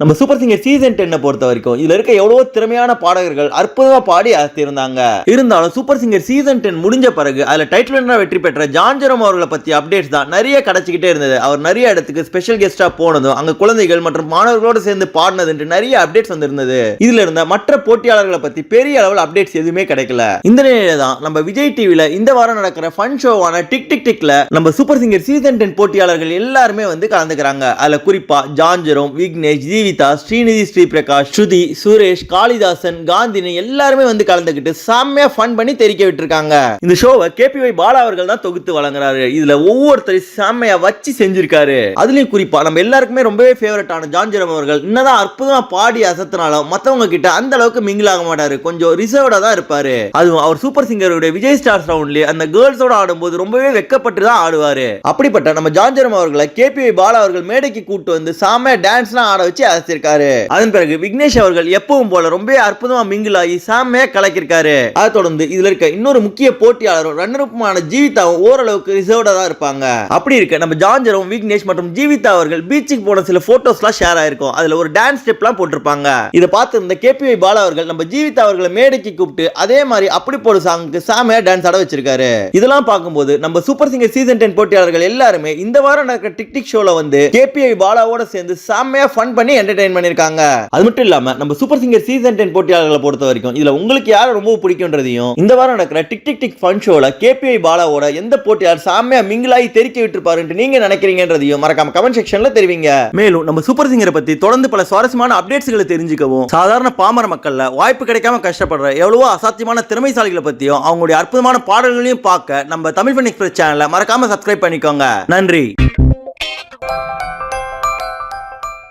நம்ம super singer season டென்னை பொறுத்த வரைக்கும் இதுல இருக்க எவ்வளவோ திறமையான பாடகர்கள் அற்புதமா பாடி அசத்திருந்தாங்க. இருந்தாலும் சூப்பர் சிங்கர் சீசன் டென் முடிஞ்ச பிறகு அதுல டைட்டில் வின்னரா வெற்றி பெற்ற ஜான்ஜரம் அவர்களை பத்தி அப்டேட்ஸ் தான் நிறைய கிடைச்சிக்கிட்டே இருந்தது. அவர் நிறைய இடத்துக்கு ஸ்பெஷல் கெஸ்டா போனதும் அங்க குழந்தைகள் மற்றும் மாணவர்களோடு சேர்ந்து பாடினதுன்ட்டு நிறைய அப்டேட்ஸ் வந்திருந்தது. இதுல இருந்த மற்ற போட்டியாளர்களை பத்தி பெரிய அளவில் அப்டேட்ஸ் எதுவுமே கிடைக்கல. இந்த நிலையில தான் நம்ம விஜய் டிவில இந்த வாரம் நடக்கிற ஃபன் ஷோவான டிக் டிக் டிக்ல நம்ம சூப்பர் சிங்கர் சீசன் டென் போட்டியாளர்கள் எல்லாருமே வந்து கலந்துக்கிறாங்க. அதுல குறிப்பா ஜான்ஜரம் விக்னேஷ் ஜி ஜீவிதா ஸ்ரீநிதி ஸ்ரீபிரகாஷ் ஸ்ருதி சுரேஷ் காளிதாசன் காந்தினி எல்லாருமே வந்து கலந்துக்கிட்டு செம்மையா ஃபன் பண்ணி தெரிக்க விட்டுருக்காங்க. இந்த ஷோவை கேபிஒய் பாலா அவர்கள் தான் தொகுத்து வழங்குறாரு. இதுல ஒவ்வொருத்தரையும் செம்மையா வச்சு செஞ்சிருக்காரு. அதுலயும் குறிப்பா நம்ம எல்லாருக்குமே ரொம்பவே ஃபேவரட்டான ஜான்ஜரம் அவர்கள் என்னதான் அற்புதமா பாடி அசத்தினாலும் மத்தவங்க கிட்ட அந்த அளவுக்கு மிங்கிள் ஆக மாட்டாரு. கொஞ்சம் ரிசர்வ்டா தான் இருப்பாரு. அதுவும் அவர் சூப்பர் சிங்கருடைய விஜய் ஸ்டார்ஸ் ரவுண்ட்லயே அந்த கேர்ள்ஸோட ஆடும்போது ரொம்பவே வெக்கப்பட்டு தான் ஆடுவாரு. அப்படிப்பட்ட நம்ம ஜான்ஜரம் அவர்களை கேபிஐ பாலா அவர்கள் மேடைக்கு கூட்டு வந்து சாம டான்ஸ்லாம் ஆட வச்சு அசத்திருக்காரு அதன் பிறகு விக்னேஷ் அவர்கள் எப்பவும் போல ரொம்ப அற்புதமா மிங்கிள் ஆகி சாமையா கலக்கிருக்காரு அதை தொடர்ந்து இதுல இருக்க இன்னொரு முக்கிய போட்டியாளரும் ரன்னருப்புமான ஜீவிதாவும் ஓரளவுக்கு ரிசர்வ்டா தான் இருப்பாங்க. அப்படி இருக்க நம்ம ஜான்ஜரும் விக்னேஷ் மற்றும் ஜீவிதா அவர்கள் பீச்சுக்கு போன சில போட்டோஸ்லாம் ஷேர் ஆயிருக்கும். அதுல ஒரு டான்ஸ் ஸ்டெப்லாம் போட்டிருப்பாங்க. இதை பார்த்து இந்த கேபிஐ பாலா அவர்கள் நம்ம ஜீவிதா அவர்களை மேடைக்கு கூப்பிட்டு அதே மாதிரி அப்படி போடு சாங்குக்கு சாமியா டான்ஸ் ஆட வச்சிருக்காரு. இதெல்லாம் பார்க்கும்போது நம்ம சூப்பர் சிங்கர் சீசன் டென் போட்டியாளர்கள் எல்லாருமே இந்த வாரம் நடக்கிற டிக் டிக் ஷோல வந்து கேபிஐ பாலாவோட சேர்ந்து செம்மையா ஃபன் பண்ணி என்டர்டைன் பண்ணிருக்காங்க. அது மட்டும் இல்லாம நம்ம சூப்பர் சிங்கர் சீசன் டென் போட்டியாளர்களை பொறுத்த வரைக்கும் இதுல உங்களுக்கு யாரை ரொம்ப பிடிக்கும்ன்றதையும் இந்த வாரம் நடக்கிற டிக் டிக் டிக் ஃபன் ஷோல கேபிஐ பாலாவோட எந்த போட்டியாளர் செம்மையா மிங்கிளாகி தெரிக்க விட்டுருப்பாருன்ட்டு நீங்க நினைக்கிறீங்கன்றதையும் மறக்காம கமெண்ட் செக்ஷன்ல தெரிவிங்க. மேலும் நம்ம சூப்பர் சிங்கரை பத்தி தொடர்ந்து பல சுவாரஸ்யமான அப்டேட்ஸ்களை தெரிஞ்சுக்கவும் சாதாரண பாமர மக்கள்ல வாய்ப்பு கிடைக்காம கஷ்டப்படுற எவ்வளவோ அசாத்தியமான திறமைசாலிகளை பத்தியும் அவங்களுடைய அற்புதமான பாடல்களையும் பார்க்க நம்ம தமிழ் ஃபன் எக்ஸ்பிரஸ் சேனலை மறக்காம சப்ஸ்கிரைப் பண்ணிக்கோங்க. நன்றி.